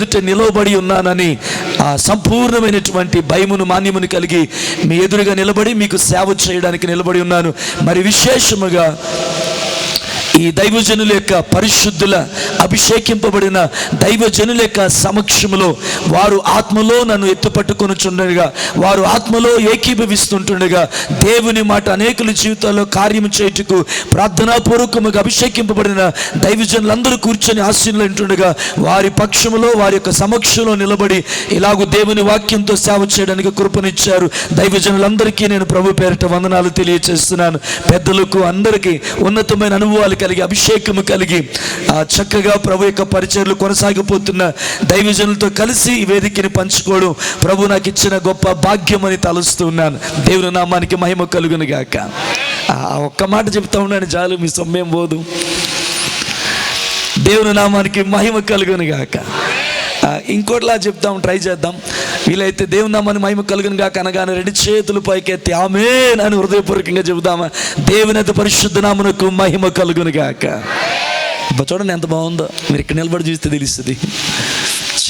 ఎదుట నిలవబడి ఉన్నానని ఆ సంపూర్ణమైనటువంటి భయమును మాన్యమును కలిగి మీ ఎదురుగా నిలబడి మీకు సేవ చేయడానికి నిలబడి ఉన్నాను. మరి విశేషముగా ఈ దైవజనుల యొక్క పరిశుద్ధుల అభిషేకింపబడిన దైవజనుల యొక్క సమక్షములో వారు ఆత్మలో నన్ను ఎత్తుపట్టుకొనుచుండగా వారు ఆత్మలో ఏకీభవిస్తుంటుండగా దేవుని మాట అనేకుల జీవితాల్లో కార్యము చేయుటకు ప్రార్థనాపూర్వకముగా అభిషేకింపబడిన దైవజనులందరూ కూర్చొని ఆశీనులు ఉంటుండగా వారి పక్షములో వారి యొక్క సమక్షంలో నిలబడి ఇలాగూ దేవుని వాక్యంతో సేవ చేయడానికి కృపనిచ్చారు. దైవజనులందరికీ నేను ప్రభు పేరిట వందనాలు తెలియచేస్తున్నాను. పెద్దలకు అందరికీ ఉన్నతమైన అనుభవాలు కలిగి అభిషేకము కలిగి చక్కగా ప్రభు యొక్క పరిచయలు కొనసాగిపోతున్న దైవజనులతో కలిసి ఈ వేదికని పంచుకోవడం ప్రభు నాకు ఇచ్చిన గొప్ప భాగ్యం అని తలుస్తున్నాను దేవుని నామానికి మహిమ కలుగును గాక. ఆ ఒక్క మాట చెప్తా ఉన్నాను చాలు మీ సొమ్మేం పోదు. దేవుని నామానికి మహిమ కలుగును గాక. ఇంకోటిలా చెప్తాం ట్రై చేద్దాం. వీలైతే దేవుని నామాన్ని మహిమ కలుగును కాక అనగానే రెండు చేతులు పైకెత్తి ఆమె అని హృదయపూర్వకంగా చెబుదామా. దేవుని అయితే పరిశుద్ధ నామనకు మహిమ కలుగును గాక. చూడండి ఎంత బాగుందో. మీరు ఇక్కడ నిలబడి చూస్తే తెలుస్తుంది.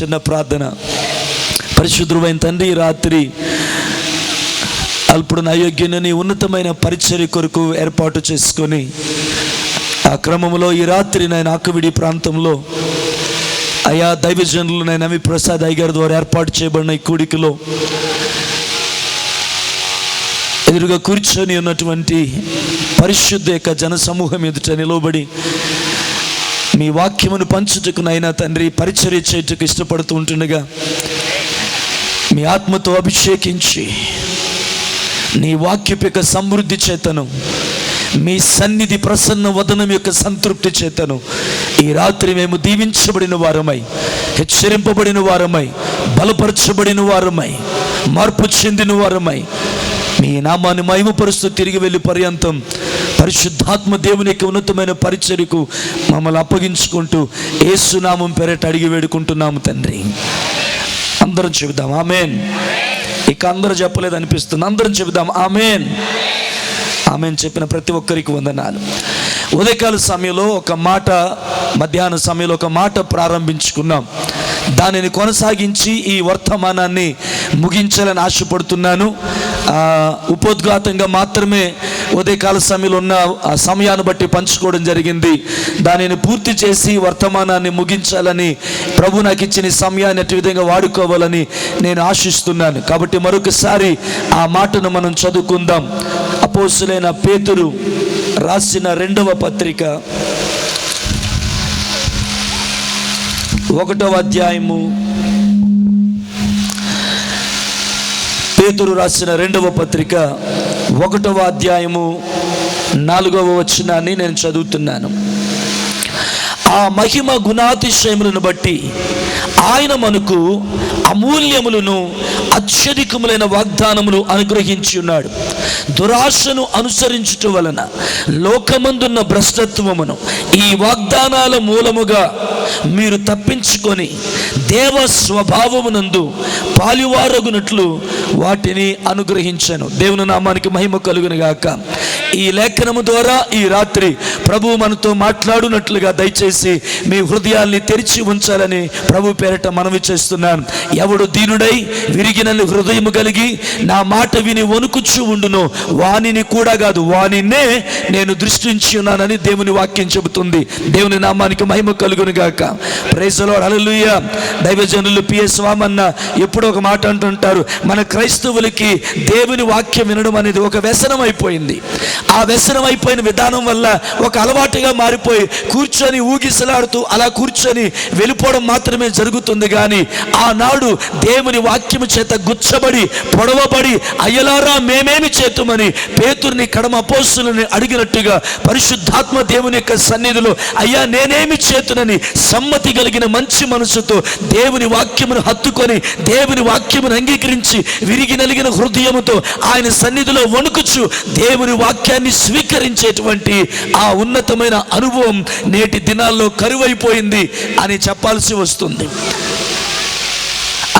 చిన్న ప్రార్థన. పరిశుద్ధమైన తండ్రి రాత్రి అల్పుడు అయోగ్యుని ఉన్నతమైన పరిచర్య కొరకు ఏర్పాటు చేసుకొని ఆ క్రమంలో ఈ రాత్రి నేను ఆకువిడి ప్రాంతంలో అయా దైవజనులు నేను అవి ప్రసాద్ అయ్యగారి ద్వారా ఏర్పాటు చేయబడిన ఈ కూడికలో ఎదురుగా కూర్చొని ఉన్నటువంటి పరిశుద్ధ యొక్క జన సమూహం ఎదుట నిలవబడి మీ వాక్యమును పంచుటకు నైనా తండ్రి పరిచర్య చేయటకు ఇష్టపడుతూ ఉంటుండగా మీ ఆత్మతో అభిషేకించి నీ వాక్యపు యొక్క సమృద్ధి చేతను మీ సన్నిధి ప్రసన్న వదనం యొక్క సంతృప్తి చేతను ఈ రాత్రి మేము దీవించబడిన వారమై హెచ్చరింపబడిన వారమై బలపరచబడిన వారమై మార్పు చెందిన వారమై మీ నామాన్ని మహిమపరుస్తూ తిరిగి వెళ్ళి పర్యంతం పరిశుద్ధాత్మ దేవుని యొక్క ఉన్నతమైన పరిచర్యకు మమ్మల్ని అప్పగించుకుంటూ ఏసునామం పేరట అడిగి వేడుకుంటున్నాము తండ్రి. అందరం చెబుదాం ఆమెన్. ఇక అందరూ చెప్పలేదు అనిపిస్తుంది అందరం చెబుదాం ఆమెన్. ఆమెన్ చెప్పిన ప్రతి ఒక్కరికి వందనాలు. ఉదయకాల సమయంలో ఒక మాట మధ్యాహ్న సమయంలో ఒక మాట ప్రారంభించుకున్నాం. దానిని కొనసాగించి ఈ వర్తమానాన్ని ముగించాలని ఆశపడుతున్నాను. ఉపోద్ఘాతంగా మాత్రమే ఉదయకాల సమయంలో ఉన్న ఆ సమయాన్ని బట్టి పంచుకోవడం జరిగింది. దానిని పూర్తి చేసి వర్తమానాన్ని ముగించాలని ప్రభు నాకు ఇచ్చిన ఈ సమయాన్ని అటు విధంగా వాడుకోవాలని నేను ఆశిస్తున్నాను. కాబట్టి మరొకసారి ఆ మాటను మనం చదువుకుందాం. అపోసులైన పేతురు రాసిన రెండవ పత్రిక. ఒకటవ అధ్యాయము. పేతురు రాసిన రెండవ పత్రిక ఒకటవ అధ్యాయము నాలుగవ వచనాన్ని నేను చదువుతున్నాను. ఆ మహిమ గుణాతిశయములను బట్టి ఆయన మనకు అమూల్యములను అత్యధికములైన వాగ్దానములు అనుగ్రహించి ఉన్నాడు. దురాశను అనుసరించుట వలన లోకమందున్న భ్రష్టత్వమును ఈ వాగ్దానాల మూలముగా మీరు తప్పించుకొని దేవ స్వభావమునందు పాలివారగునట్లు వాటిని అనుగ్రహించాను. దేవుని నామానికి మహిమ కలుగును గాక. ఈ లేఖనము ద్వారా ఈ రాత్రి ప్రభు మనతో మాట్లాడునట్లుగా దయచేసి మీ హృదయాల్ని తెరిచి ఉంచాలని ప్రభు పేరట మనవి చేస్తున్నాను. ఎవడు దీనుడై విరిగినని హృదయము కలిగి నా మాట విని వణుకుచు ఉండును వానిని కూడా కాదు వాణినే నేను దృష్టించి ఉన్నానని దేవుని వాక్యం చెబుతుంది. దేవుని నామానికి మహిమ కలుగును గాక. ప్రైజలో అలలుయ దైవజనులు పిఎస్ వామన్న ఎప్పుడో ఒక మాట అంటుంటారు మన క్రైస్తవులకి దేవుని వాక్యం వినడం అనేది ఒక వ్యసనం అయిపోయింది. ఆ వ్యసనం అయిపోయిన విధానం వల్ల ఒక అలవాటుగా మారిపోయి కూర్చొని ఊగిసలాడుతూ అలా కూర్చొని వెళ్ళిపోవడం మాత్రమే జరుగుతుంది. కానీ ఆనాడు దేవుని వాక్యము చేత గుచ్చబడి పొడవబడి అయ్యలారా మేమేమి చేతుమని పేతుర్ని కడమ అపోస్తులని అడిగినట్టుగా పరిశుద్ధాత్మ దేవుని యొక్క సన్నిధిలో అయ్యా నేనేమి చేతునని సమ్మతి కలిగిన మంచి మనసుతో దేవుని వాక్యమును హత్తుకొని దేవుని వాక్యమును అంగీకరించి విరిగి నలిగిన హృదయముతో ఆయన సన్నిధిలో వణుకుచు దేవుని వాక్యాన్ని స్వీకరించేటువంటి ఆ ఉన్నతమైన అనుభవం నేటి దినాల్లో కరువైపోయింది అని చెప్పాల్సి వస్తుంది.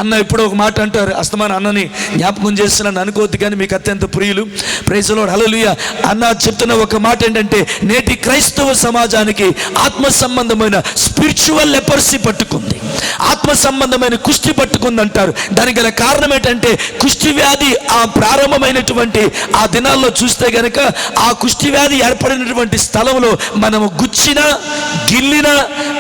అన్న ఇప్పుడు ఒక మాట అంటారు. అస్తమాన అన్నని జ్ఞాపకం చేస్తున్నాను అనుకోవద్దు కానీ మీకు అత్యంత ప్రియులు. ప్రైజలో హలలుయ అన్న చెప్తున్న ఒక మాట ఏంటంటే నేటి క్రైస్తవ సమాజానికి ఆత్మ సంబంధమైన స్పిరిచువల్ లెపర్సీ పట్టుకుంది. ఆత్మ సంబంధమైన కుష్టి పట్టుకుంది అంటారు. దానికి గల కారణం ఏంటంటే కుష్టి వ్యాధి ఆ ప్రారంభమైనటువంటి ఆ దినాల్లో చూస్తే గనక ఆ కుష్టి వ్యాధి ఏర్పడినటువంటి స్థలంలో మనము గుచ్చిన గిల్లిన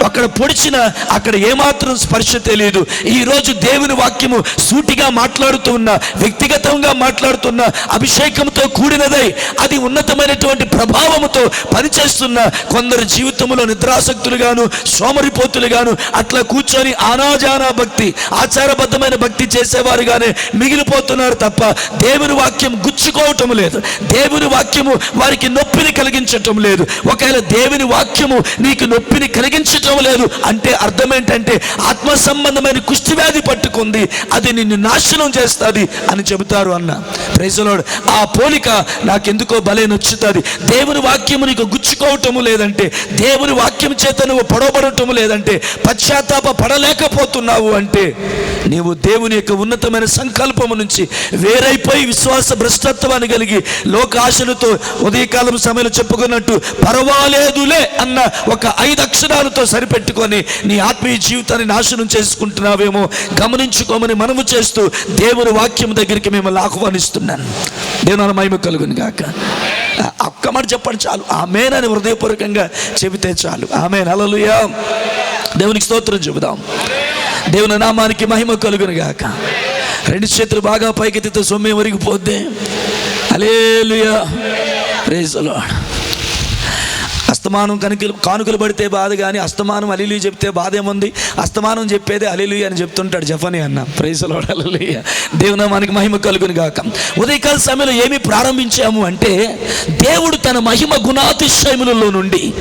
అక్కడ పొడిచిన అక్కడ ఏమాత్రం స్పర్శ తెలియదు. ఈ రోజు దేవుని వాక్యము సూటిగా మాట్లాడుతూ ఉన్న వ్యక్తిగతంగా మాట్లాడుతున్న అభిషేకంతో కూడినదై అది ఉన్నతమైనటువంటి ప్రభావముతో పనిచేస్తున్న కొందరు జీవితంలో నిద్రాసక్తులుగాను సోమరిపోతులుగాను అట్లా కూర్చొని ఆనాజానా భక్తి ఆచారబద్ధమైన భక్తి చేసేవారుగానే మిగిలిపోతున్నారు తప్ప దేవుని వాక్యం గుచ్చుకోవటం లేదు. దేవుని వాక్యము వారికి నొప్పిని కలిగించటం లేదు. ఒకవేళ దేవుని వాక్యము నీకు నొప్పిని కలిగించటం లేదు అంటే అర్థం ఏంటంటే ఆత్మ సంబంధమైన కుష్టి వ్యాధి ఉంది. అది నిన్ను నాశనం చేస్తుంది అని చెబుతారు అన్న. ప్రైజలోడు ఆ పోలిక నాకెందుకో భలే నచ్చుతుంది. దేవుని వాక్యము నీకు గుచ్చుకోవటము లేదంటే దేవుని వాక్యం చేత నువ్వు పడవబడటము లేదంటే పశ్చాత్తాప పడలేకపోతున్నావు అంటే నీవు దేవుని యొక్క ఉన్నతమైన సంకల్పము నుంచి వేరైపోయి విశ్వాస భ్రష్టత్వాన్ని కలిగి లోకాశలతో ఉదయకాలం సమయంలో చెప్పుకున్నట్టు పర్వాలేదులే అన్న ఒక ఐదు అక్షరాలతో సరిపెట్టుకొని నీ ఆత్మీయ జీవితాన్ని నాశనం చేసుకుంటున్నావేమో ఆలోచించుకోమని మనము చేస్తూ దేవుని వాక్యం దగ్గరికి మిమ్మల్ని ఆహ్వానిస్తున్నాను. దేవుని మహిమ కలుగును గాక. అక్క మాట చెప్పండి చాలు. ఆమెనని హృదయపూర్వకంగా చెబితే చాలు. ఆమె నలలుయా దేవునికి స్తోత్రం చెబుదాం. దేవుని నామానికి మహిమ కలుగును గాక. రెండు చేతులు బాగా పైకెత్తితే సొమ్మే ఒరిగిపోద్ది అలేలుయా ప్రేజలో అస్తమానం కనుకలు కానుకలు పడితే బాధ కానీ అస్తమానం అలీలు చెప్తే బాధ ఏముంది? అస్తమానం చెప్పేది అలీలు అని చెప్తుంటాడు జఫని అన్న. ప్రైసలో అలలియ దేవుని మనకి మహిమ కలుగుని గాక. ఉదయకాల సమయంలో ఏమి ప్రారంభించాము అంటే దేవుడు తన మహిమ గుణాతిశయములలో నుండి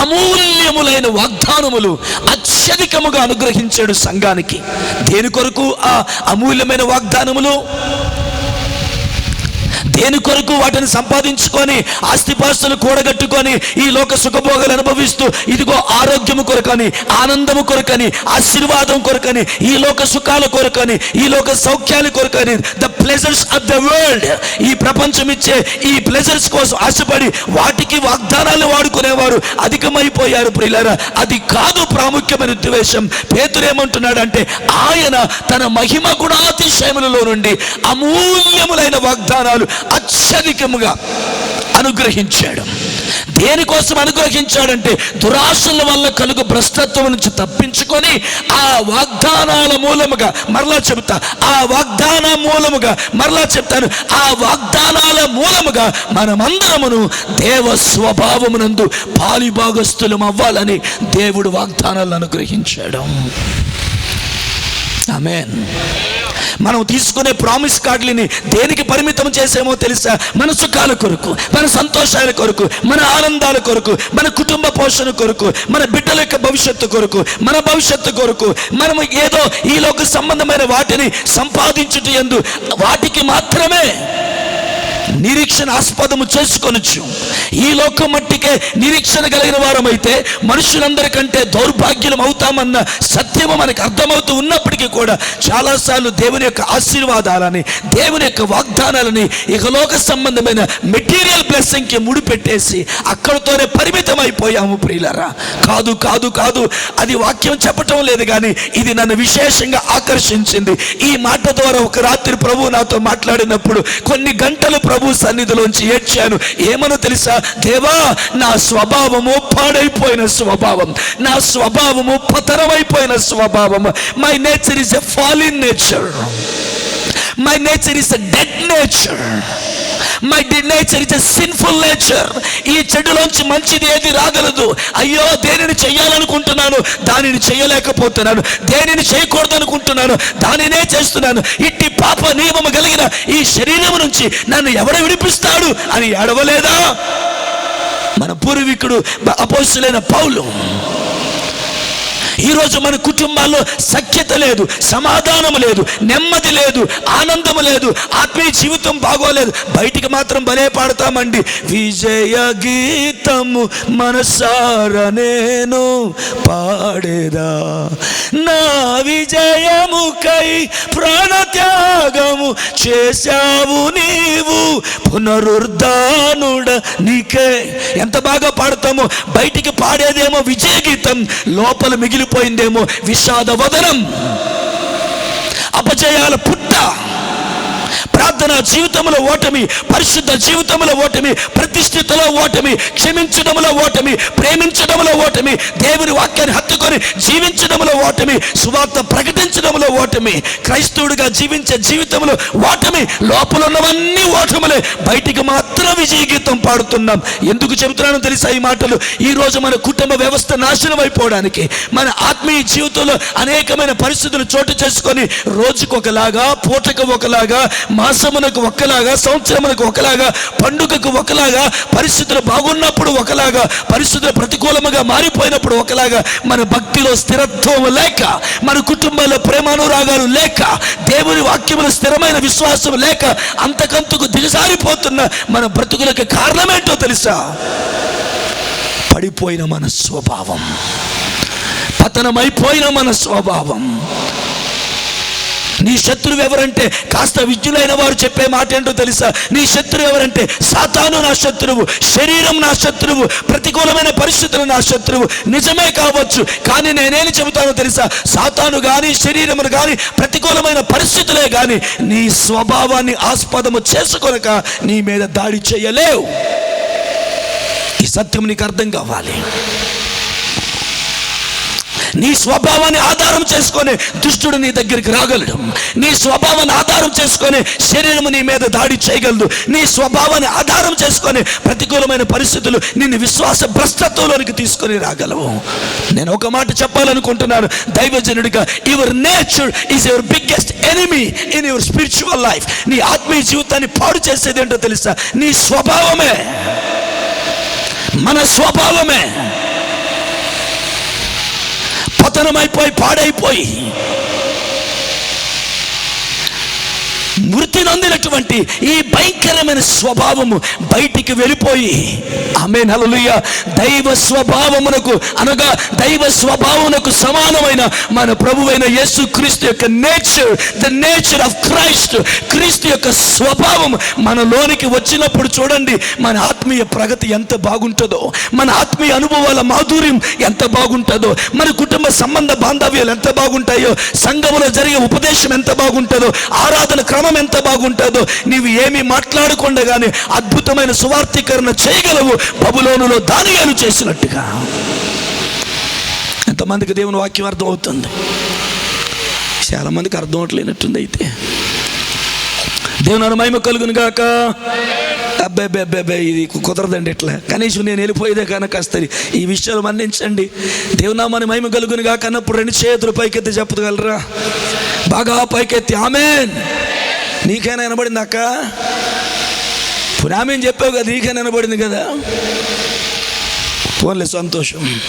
అమూల్యములైన వాగ్దానములు అత్యధికముగా అనుగ్రహించాడు సంఘానికి. దేని కొరకు? ఆ అమూల్యమైన వాగ్దానములు దేని కొరకు వాటిని సంపాదించుకొని ఆస్తిపాస్తులు కూడగట్టుకొని ఈ లోక సుఖభోగాలు అనుభవిస్తూ ఇదిగో ఆరోగ్యము కొరకని ఆనందము కొరకని ఆశీర్వాదం కొరకని ఈ లోక సుఖాల కొరకని ఈ లోక సౌఖ్యాల కొరకని the pleasures of the world ఈ ప్రపంచం ఇచ్చే ఈ ప్లెజర్స్ కోసం ఆశపడి వాటికి వాగ్దానాలు వాడుకునేవారు అధికమైపోయారు ప్రియులారా. అది కాదు ప్రాముఖ్యమైన ఉద్దేశం. పేతురేమంటున్నాడంటే ఆయన తన మహిమ గుణాతిశయములలో నుండి అమూల్యములైన వాగ్దానాలు అత్యధికముగా అనుగ్రహించాడు. దేనికోసం అనుగ్రహించాడంటే దురాశల వల్ల కలుగు భ్రష్టత్వం నుంచి తప్పించుకొని ఆ వాగ్దానాల మూలముగా మరలా చెబుతా ఆ వాగ్దాన మూలముగా మరలా చెప్తాను ఆ వాగ్దానాల మూలముగా మనమందరమును దేవ స్వభావమునందు పాలిభాగస్థులం అవ్వాలని దేవుడు వాగ్దానాలను అనుగ్రహించాడు. ఆమెన్. మనం తీసుకునే ప్రామిస్ కార్డులని దేనికి పరిమితం చేసేమో తెలుసా? మన సుఖాల కొరకు మన సంతోషాల కొరకు మన ఆనందాల కొరకు మన కుటుంబ పోషణ కొరకు మన బిడ్డల యొక్క భవిష్యత్తు కొరకు మన భవిష్యత్తు కొరకు మనము ఏదో ఈలోకి సంబంధమైన వాటిని సంపాదించుట ఎందు వాటికి మాత్రమే నిరీక్షణ ఆస్పదము చేసుకొనొచ్చు ఈ లోకం మట్టికే నిరీక్షణ కలిగిన వారమైతే మనుషులందరికంటే దౌర్భాగ్యం అవుతామన్న సత్యము మనకు అర్థమవుతూ ఉన్నప్పటికీ కూడా చాలాసార్లు దేవుని యొక్క ఆశీర్వాదాలని దేవుని యొక్క వాగ్దానాలని ఇకలోక సంబంధమైన మెటీరియల్ బ్లెస్సింగ్కి ముడిపెట్టేసి అక్కడితోనే పరిమితం అయిపోయాము ప్రియులరా. కాదు కాదు కాదు. అది వాక్యం చెప్పటం లేదు కానీ ఇది నన్ను విశేషంగా ఆకర్షించింది. ఈ మాట ద్వారా ఒక రాత్రి ప్రభు నాతో మాట్లాడినప్పుడు కొన్ని గంటలు ప్రభు సన్నిధిలోంచి ఏడ్చాను. ఏమనో తెలుసా? దేవా నా స్వభావము పాడైపోయిన స్వభావం. నా స్వభావము పతనమైపోయిన స్వభావం. My nature is a fallen nature my nature is a dead nature my nature is a sinful nature ఈ చెడులోంచి మంచిది ఏది రాగలదు. అయ్యో దేనిని చేయాలనుకుంటున్నాను దానిని చేయలేకపోతున్నాను దేనిని చేయకూడదు అనుకుంటున్నాను దానినే చేస్తున్నాను. ఇట్టి పాప నియమము కలిగిన ఈ శరీరం నుంచి నన్ను ఎవడ విడిపిస్తాడు అని ఎడవలేదా మన పూర్వీకుడు అపోసులైన పౌలు ఈరోజు మన కుటుంబాల్లో సఖ్యత లేదు సమాధానం లేదు నెమ్మది లేదు ఆనందం లేదు ఆత్మీయ జీవితం బాగోలేదు. బయటికి మాత్రం భలే పాడతామండి. విజయ గీతము మనసార నేను పాడేదా? నా విజయముకై ప్రాణత్యాగము చేశావు నీవు. పునరుద్ధానుడ నీకే. ఎంత బాగా పాడతామో. బయటికి పాడేదేమో విజయ గీతం. లోపల మిగిలిపోయిందేమో విషాద వదనం. అపజయాల పుట్ట. ప్రార్థన జీవితంలో ఓటమి పరిశుద్ధ జీవితంలో ఓటమి ప్రతిష్ఠితలో ఓటమి క్షమించడంలో ఓటమి ప్రేమించడంలో ఓటమి దేవుని వాక్యాన్ని హత్తుకొని జీవించడంలో ఓటమి సువార్త ప్రకటించడంలో ఓటమి క్రైస్తవుడిగా జీవించే జీవితంలో ఓటమి లోపల ఉన్నవన్నీ ఓటములే. బయటికి మాత్రం విజయ గీతం పాడుతున్నాం. ఎందుకు చెబుతున్నానో తెలుసా ఈ మాటలు? ఈ రోజు మన కుటుంబ వ్యవస్థ నాశనం అయిపోవడానికి మన ఆత్మీయ జీవితంలో అనేకమైన పరిస్థితులు చోటు చేసుకొని రోజుకు ఒకలాగా పూటకు ఒకలాగా మాసం మాసమునకు ఒకలాగా సంవత్సరమునకు ఒకలాగా పండుగకు ఒకలాగా పరిస్థితులు బాగున్నప్పుడు ఒకలాగా పరిస్థితులు ప్రతికూలముగా మారిపోయినప్పుడు ఒకలాగా మన భక్తిలో స్థిరత్వం లేక మన కుటుంబంలో ప్రేమానురాగాలు లేక దేవుని వాక్యములు స్థిరమైన విశ్వాసం లేక అంతకంతకు దిగజారిపోతున్న మన బ్రతుకులకు కారణమేంటో తెలుసా? పడిపోయిన మన స్వభావం. పతనమైపోయిన మన స్వభావం. నీ శత్రువు ఎవరంటే కాస్త విద్యులైన వారు చెప్పే మాట ఏంటో తెలుసా? నీ శత్రువు ఎవరంటే సాతాను నా శత్రువు శరీరం నా శత్రువు ప్రతికూలమైన పరిస్థితులు నా శత్రువు. నిజమే కావచ్చు కానీ నేనేమి చెబుతానో తెలుసా? సాతాను కానీ శరీరమును కానీ ప్రతికూలమైన పరిస్థితులే కానీ నీ స్వభావాన్ని ఆస్పదము చేసుకొనక నీ మీద దాడి చేయలేవు. ఈ సత్యం నీకు అర్థం కావాలి. నీ స్వభావాన్ని ఆధారం చేసుకొని దుష్టుడు నీ దగ్గరికి రాగలడు. నీ స్వభావాన్ని ఆధారం చేసుకొని శరీరము నీ మీద దాడి చేయగలదు. నీ స్వభావాన్ని ఆధారం చేసుకొని ప్రతికూలమైన పరిస్థితులు నిన్ను విశ్వాస భ్రష్టత్వంలోనికి తీసుకొని రాగలవు. నేను ఒక మాట చెప్పాలనుకుంటున్నాను. దైవజనుడిగా your nature is your biggest enemy in your spiritual life నీ ఆత్మీయ జీవితాన్ని పాడు చేసేది ఏంటో తెలుసా? నీ స్వభావమే. మన స్వభావమే. పాడైపోయి పాడైపోయి మృతి నందినటువంటి ఈ భయంకరమైన స్వభావము బయటికి వెళ్ళిపోయి ఆమె నలుయ దైవ స్వభావమునకు అనగా దైవ స్వభావమునకు సమానమైన మన ప్రభువైన యేసు క్రీస్తు యొక్క nature the nature of Christ Kristu యొక్క స్వభావం మనలోనికి వచ్చినప్పుడు చూడండి మన ఆత్మీయ ప్రగతి ఎంత బాగుంటుందో మన ఆత్మీయ అనుభవాల మాధుర్యం ఎంత బాగుంటుందో మన కుటుంబ సంబంధ బాంధవ్యాలు ఎంత బాగుంటాయో సంఘములో జరిగే ఉపదేశం ఎంత బాగుంటుందో ఆరాధన క్రమం ఎంత బాగుంటుందో నీవు ఏమి మాట్లాడకుండా కానీ అద్భుతమైన సువార్థీకరణ చేయగలవు. బబులోనులో దానియాలు చేసినట్టుగా. ఎంతమందికి దేవుని వాక్యం అర్థం అవుతుంది చాలా మందికి అర్థం అవట్లేనట్టుంది అయితే. దేవుని మహిమ కలుగును గాక. అబ్బాయి అబ్బాయి అబ్బాయి ఇది కుదరదండి ఇట్లా. కనీసం నేను వెళ్ళిపోయేదే కనుక వస్తుంది ఈ విషయాలు మన్నించండి. దేవునామాని మహిమ కలుగును కాకన్నప్పుడు రెండు చేతులు పైకెత్తి చెప్పగలరా? బాగా పైకెత్తి. ఆమెన్. నీకైనా వినబడింది అక్క? ఇప్పుడు ఆమె చెప్పావు కదా నీకైనా వినబడింది కదా? పోన్లే సంతోషం.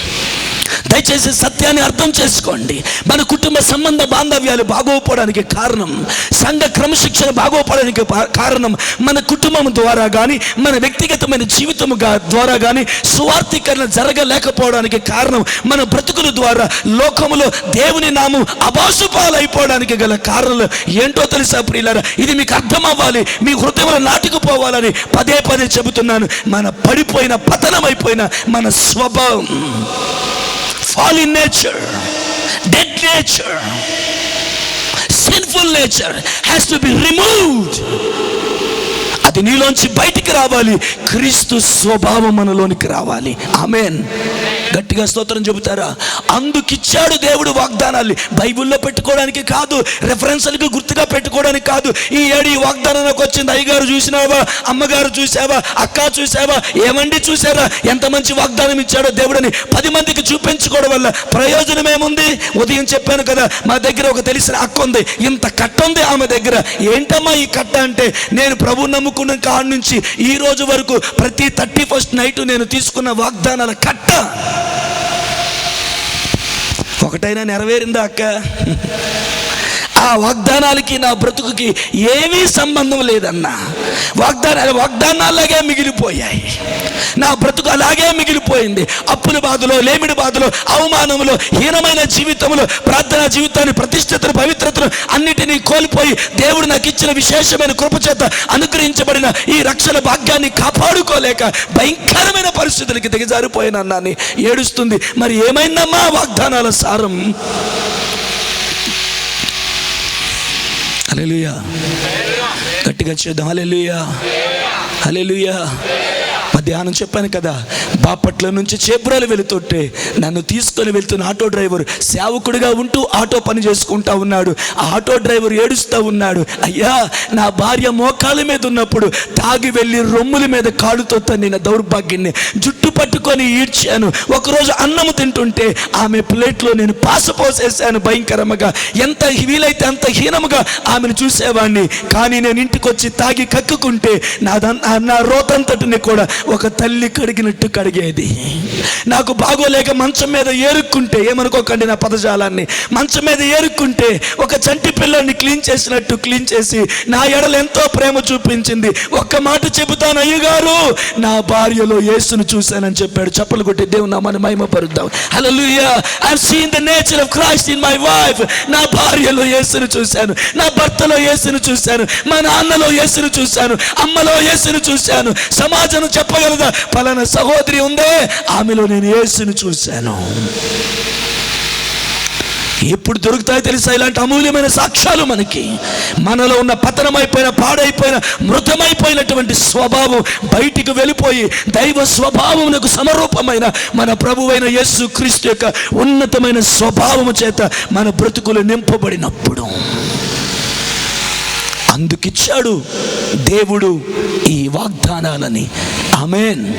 దయచేసి సత్యాన్ని అర్థం చేసుకోండి. మన కుటుంబ సంబంధ బాంధవ్యాలు బాగోపోవడానికి కారణం సంఘ క్రమశిక్షణ బాగోపోవడానికి కారణం మన కుటుంబం ద్వారా కానీ మన వ్యక్తిగతమైన జీవితం ద్వారా కానీ సువార్థీకరణ జరగలేకపోవడానికి కారణం మన బ్రతుకుల ద్వారా లోకములో దేవుని నామం అభాసుపాలైపోవడానికి గల కారణాలు ఏంటో తెలుసా ప్రియులారా? ఇది మీకు అర్థం అవ్వాలి మీ హృదయంలో నాటుకుపోవాలని పదే పదే చెబుతున్నాను. మన పడిపోయిన పతనమైపోయిన మన స్వభావం. Fallen nature, dead nature, sinful nature has to be removed. అది నీలోంచి బయటికి రావాలి క్రీస్తు స్వభావం మనలోనికి రావాలి ఆమెన్ గట్టిగా స్తోత్రం చెబుతారా? అందుకిచ్చాడు దేవుడు వాగ్దానాలు బైబిల్లో పెట్టుకోవడానికి కాదు రెఫరెన్స్లకు గుర్తుగా పెట్టుకోవడానికి కాదు. ఈ ఏడు ఈ వాగ్దానానికి వచ్చింది అయ్యగారు చూసినావా? అమ్మగారు చూసావా? అక్క చూసావా? ఏమండి చూసారా? ఎంత మంచి వాగ్దానం ఇచ్చాడో దేవుడని పది మందికి చూపించుకోవడం వల్ల ప్రయోజనం ఏముంది? ఉదయం చెప్పాను కదా మా దగ్గర ఒక తెలిసిన అక్క ఉంది. ఇంత కట్ట ఉంది ఆమె దగ్గర. ఏంటమ్మా ఈ కట్ట అంటే? నేను ప్రభు నమ్ముకున్న కాడ నుంచి ఈ రోజు వరకు ప్రతి థర్టీ ఫస్ట్ నైట్ నేను తీసుకున్న వాగ్దానాల కట్ట. ఒకటైనా నెరవేరిందా అక్క? ఆ వాగ్దానాలకి నా బ్రతుకుకి ఏమీ సంబంధం లేదన్నా. వాగ్దానాలు వాగ్దానాలాగే మిగిలిపోయాయి. నా బ్రతుకు అలాగే మిగిలిపోయింది. అప్పుల బాధలో లేమిడి బాధలో అవమానంలో హీనమైన జీవితంలో ప్రార్థనా జీవితాన్ని ప్రతిష్టతను పవిత్రతను అన్నిటినీ కోల్పోయి దేవుడు నాకు ఇచ్చిన విశేషమైన కృపచేత అనుగ్రహించబడిన ఈ రక్షణ భాగ్యాన్ని కాపాడుకోలేక భయంకరమైన పరిస్థితులకి దిగజారిపోయిన అన్నాన్ని ఏడుస్తుంది. మరి ఏమైందమ్మా వాగ్దానాల సారం? హల్లెలూయా గట్టిగా చేద్దాం. హల్లెలూయా హల్లెలూయా మధ్యాహ్నం చెప్పాను కదా బాపట్ల నుంచి చేపురాలు వెళుతుంటే నన్ను తీసుకొని వెళ్తున్న ఆటో డ్రైవర్ సేవకుడిగా ఉంటూ ఆటో పని చేసుకుంటా ఉన్నాడు. ఆ ఆటో డ్రైవర్ ఏడుస్తూ ఉన్నాడు. అయ్యా నా భార్య మోకాళ్ళ మీద ఉన్నప్పుడు తాగి వెళ్ళి రొమ్ముల మీద కాలుతో తన్నిన దౌర్భాగ్యాన్ని జుట్టు పట్టుకొని ఈడ్చాను. ఒకరోజు అన్నము తింటుంటే ఆమె ప్లేట్లో నేను పాస పోసేసాను భయంకరముగా. ఎంత వీలైతే అంత హీనముగా ఆమెను చూసేవాడిని కానీ నేను ఇంటికి వచ్చి తాగి కక్కుకుంటే నాదన్ నా రోతంతటిని కూడా ఒక తల్లి కడిగినట్టు కడిగేది. నాకు బాగోలేక మంచం మీద ఏరుక్కుంటే ఏమనుకోకండి నా పదజాలాన్ని. మంచం మీద ఏరుక్కుంటే ఒక చంటి పిల్లల్ని క్లీన్ చేసినట్టు క్లీన్ చేసి నా ఎడలు ఎంతో ప్రేమ చూపించింది. ఒక్క మాట చెబుతాను అయ్యగారు నా భార్యలో యేసును చూశానని చెప్పాడు. చప్పలు కొట్టి దేవుని నామాన్ని మహిమపరుద్దాం. లూయ I seen the nature of Christ in my wife నా భార్యలో యేసును చూశాను. నా భర్తలో యేసును చూశాను. మా నాన్నలో యేసును చూశాను. అమ్మలో యేసును చూశాను. సమాజం చెప్పగలదా? పలానా సహోదరి ఉందే. ఆమెలో నేను యేసును చూశాను. ఎప్పుడు దొరుకుతాయో తెలుసా? ఇలాంటి అమూల్యమైన సాక్ష్యాలు మనకి. మనలో ఉన్న పతనమైపోయిన పాడైపోయిన మృతమైపోయినటువంటి స్వభావం బయటికి వెళ్ళిపోయి దైవ స్వభావమునకు సమరూపమైన మన ప్రభువైన యేసు క్రీస్తు యొక్క ఉన్నతమైన స్వభావము చేత మన బ్రతుకులు నింపబడినప్పుడు. అందుకిచ్చాడు దేవుడు ఈ వాగ్దానాలని. ఆమెన్.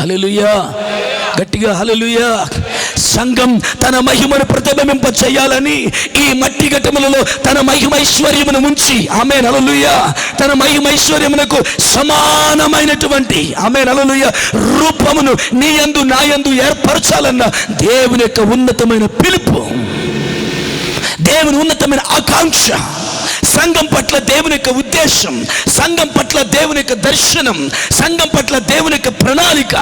హలలుయా గట్టిగా హలలుయా సంఘం తన మహిమను ప్రతిబింబింప చేయాలని ఈ మట్టి ఘటములలో తన మహిమైశ్వర్యమును ఉంచి ఆమె నలలుయ తన మహిమైశ్వర్యమునకు సమానమైనటువంటి ఆమె నలలుయ్య రూపమును నీ యందు నా యందు ఏర్పరచాలన్న దేవుని యొక్క ఉన్నతమైన పిలుపు. దేవుని ఉన్నతమైన ఆకాంక్ష. సంఘం పట్ల దేవుని యొక్క ఉద్దేశం సంఘం పట్ల దేవుని యొక్క దర్శనం సంఘం పట్ల దేవుని యొక్క ప్రణాళిక.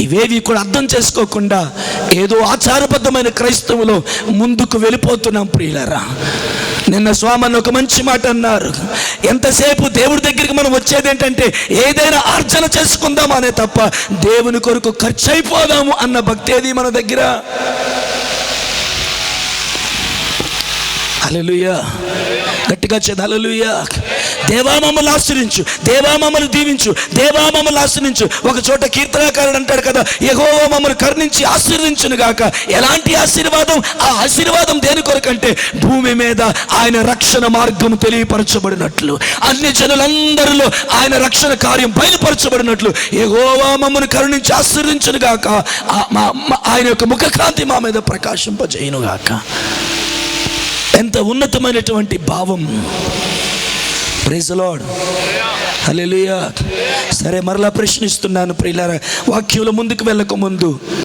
ఇవేవి కూడా అర్థం చేసుకోకుండా ఏదో ఆచారబద్ధమైన క్రైస్తవులో ముందుకు వెళ్ళిపోతున్నాం ప్రియులరా. నిన్న స్వామని ఒక మంచి మాట అన్నారు. ఎంతసేపు దేవుడి దగ్గరికి మనం వచ్చేది ఏంటంటే ఏదైనా ఆర్జన చేసుకుందాం అనే తప్ప దేవుని కొరకు ఖర్చు అయిపోదాము అన్న భక్తి ఏది మన దగ్గర? హల్లెలూయా. గట్టిగా చేద్దాం హల్లెలూయా. దేవా మమ్మల్ని ఆశ్రయించు దేవా మమ్మల్ని దీవించు దేవా మమ్మల్ని ఆశ్రయించు. ఒక చోట కీర్తనాకారుడు అంటాడు కదా యెహోవా మమ్మల్ని కరుణించి ఆశీర్వించును గాక. ఎలాంటి ఆశీర్వాదం? ఆ ఆశీర్వాదం దేని కొరకంటే భూమి మీద ఆయన రక్షణ మార్గం తెలియపరచబడినట్లు అన్ని జనులందరిలో ఆయన రక్షణ కార్యం బయలుపరచబడినట్లు యెహోవా మమ్మల్ని కరుణించి ఆశీర్వించును గాక. మా- ఆయన యొక్క ముఖకాంతి మా మీద ప్రకాశింపజేయును గాక. ఎంత ఉన్నతమైనటువంటి భావం. ప్రైజ్ లార్డ్ సరే మరలా ప్రశ్నిస్తున్నాను ప్రియులారా. వాక్యంలో ముందుకు వెళ్ళక ముందు